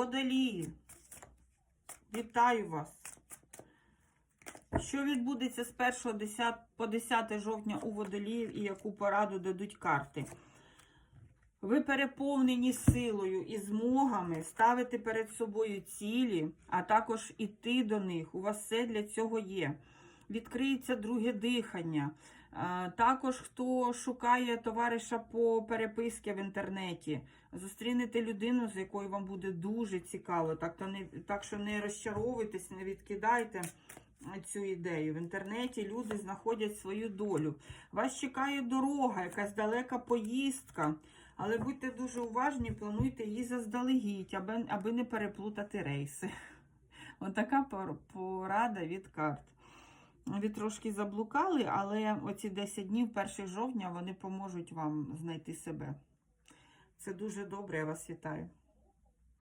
Водолії. Вітаю вас. Що відбудеться з 1 по 10 жовтня у водоліїв і яку пораду дадуть карти? Ви переповнені силою і змогами ставити перед собою цілі, а також іти до них. У вас все для цього є. Відкриється друге дихання. Також хто шукає товариша по переписці в інтернеті, зустрінете людину, з якою вам буде дуже цікаво. Так, то не, так що не розчаровуйтесь, не відкидайте цю ідею. В інтернеті люди знаходять свою долю. Вас чекає дорога, якась далека поїздка. Але будьте дуже уважні, плануйте її заздалегідь, аби, аби не переплутати рейси. Отака порада від карт. Ви трошки заблукали, але оці 10 днів, 1 жовтня, вони поможуть вам знайти себе. Це дуже добре, я вас вітаю.